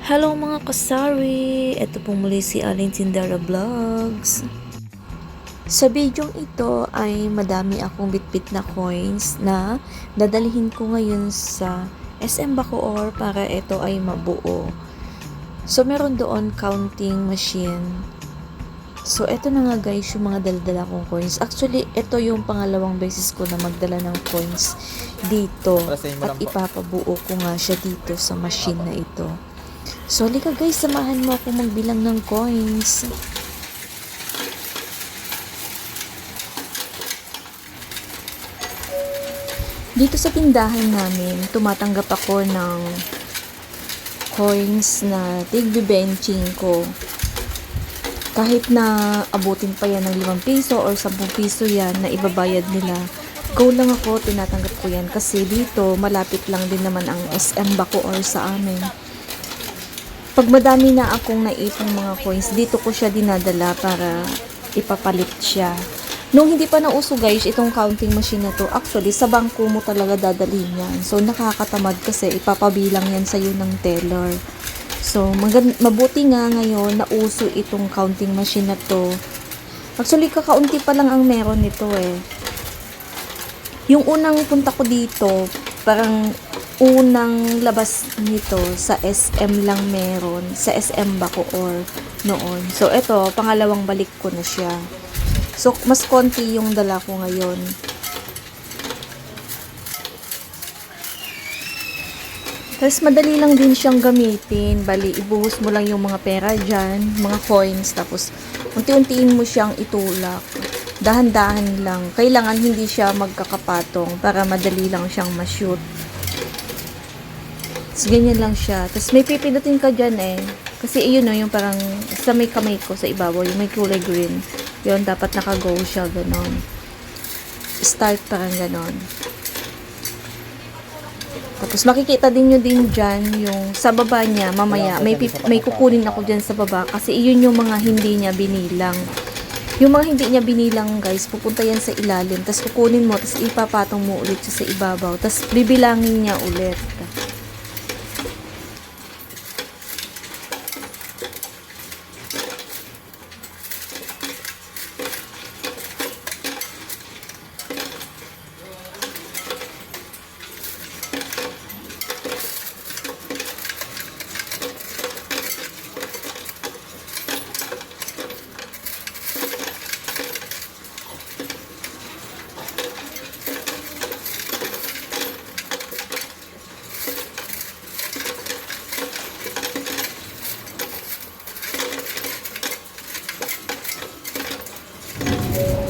Hello mga kasari! Ito po muli si Aling Tindara Vlogs. Sa video ito ay madami akong bitbit na coins na dadalhin ko ngayon sa SM Bacoor para ito ay mabuo. So meron doon counting machine. So eto na nga guys yung mga daldala kong coins. Actually ito yung pangalawang beses ko na magdala ng coins dito. At ipapabuo ko nga siya dito sa machine na ito. So, halika guys, samahan mo ako magbilang ng coins. Dito sa tindahan namin, tumatanggap ako ng coins na tigbibenching ko. Kahit na abutin pa yan ng 5 piso or 10 piso yan na ibabayad nila, go lang ako, tinatanggap ko yan. Kasi dito, malapit lang din naman ang SM Bacoor sa amin. Pag madami na akong naipong mga coins, dito ko siya dinadala para ipapalit siya. Nung hindi pa nauso guys, itong counting machine na to, actually sa bangko mo talaga dadalhin yan. So nakakatamad kasi ipapabilang yan sa'yo ng teller. So mabuti nga ngayon na uso itong counting machine na to. Actually kakaunti pa lang ang meron nito eh. Yung unang punta ko dito, parang unang labas nito sa SM lang meron, sa SM Bacoor noon. So ito, pangalawang balik ko na siya. So mas konti yung dala ko ngayon. Tapos madali lang din siyang gamitin. Bali, ibuhos mo lang yung mga pera dyan, mga coins, tapos unti-untiin mo siyang itulak. Dahan-dahan lang. Kailangan hindi siya magkakapatong para madali lang siyang ma-shoot. Tapos ganyan lang siya. Tapos may pipindutin ka dyan eh. Kasi yun no, yung parang sa may kamay ko sa ibabaw, yung may kulay green. Yun, dapat naka-go siya, ganon. Start parang ganon. Tapos makikita din nyo din dyan yung sa baba niya mamaya may may kukunin ako dyan sa baba kasi iyon yung mga hindi niya binilang. Yung mga hindi niya binilang guys, pupunta yan sa ilalim. Tapos kukunin mo, tapos ipapatong mo ulit sa ibabaw. Tapos bibilangin niya ulit.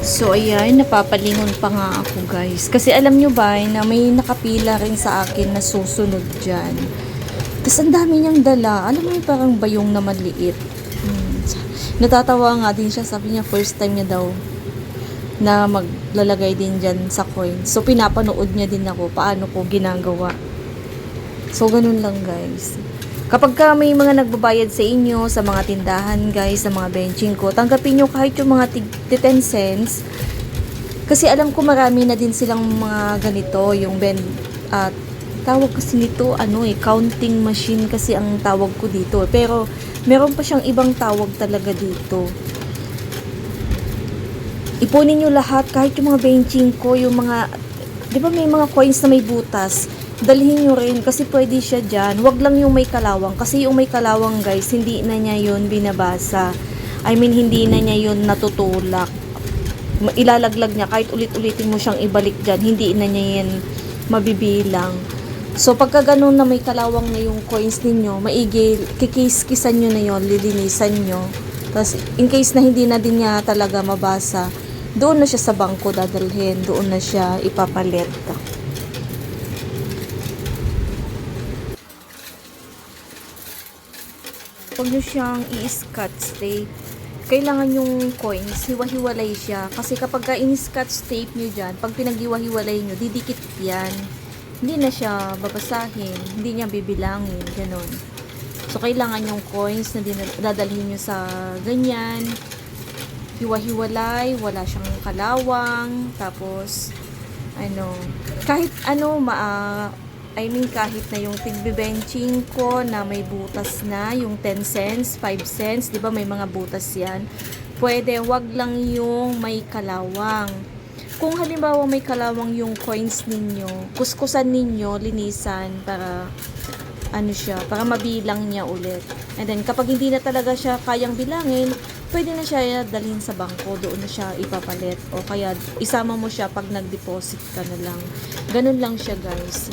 So, ayan, napapalingon pa nga ako, guys. Kasi alam nyo ba, eh, na may nakapila rin sa akin na susunod dyan. Tapos ang dami niyang dala. Alam mo parang bayong na maliit. Hmm. Natatawa nga din siya. Sabi niya, first time niya daw na maglalagay din dyan sa coin. So, pinapanood niya din ako paano ko ginagawa. So, ganun lang, guys. Kapag ka may mga nagbabayad sa inyo, sa mga tindahan guys, sa mga benching ko, tanggapin nyo kahit yung mga tig 10 cents. Kasi alam ko marami na din silang mga ganito, yung ben, at tawag kasi nito, ano eh, counting machine kasi ang tawag ko dito. Pero, meron pa siyang ibang tawag talaga dito. Ipunin nyo lahat, kahit yung mga benching ko, yung mga, di ba may mga coins na may butas, dalhin nyo rin kasi pwede siya dyan. Wag lang yung may kalawang kasi yung may kalawang guys, hindi na niya yun binabasa. I mean, hindi na niya yun natutulak. Ilalaglag niya kahit ulit-ulitin mo siyang ibalik dyan, hindi na niya yan mabibilang. So, pagka ganun na may kalawang na yung coins ninyo, maigi, kikis-kisan nyo na yon lilinisan nyo. Tapos, in case na hindi na din niya talaga mabasa, doon na siya sa bangko dadalhin, doon na siya ipapalit. Huwag nyo siyang i-scotch tape. Kailangan yung coins, hiwa-hiwalay siya. Kasi kapag ka in-scotch tape nyo dyan, pag pinaghiwa-hiwalay nyo, didikit yan. Hindi na siya babasahin, hindi niya bibilangin, ganun. So, kailangan yung coins na dadalhin nyo sa ganyan. Hiwa-hiwalay, wala siyang kalawang, tapos, ano, kahit ano, ma, I mean, kahit na yung tigbe-benching ko na may butas na, yung 10 cents, 5 cents, di ba may mga butas yan. Pwede, wag lang yung may kalawang. Kung halimbawa may kalawang yung coins ninyo, kuskusan ninyo, linisan para ano siya, para mabilang niya ulit. And then, kapag hindi na talaga siya kayang bilangin, pwede na siya dalhin sa bangko, doon na siya ipapalit. O kaya, isama mo siya pag nag-deposit ka na lang. Ganun lang siya, guys.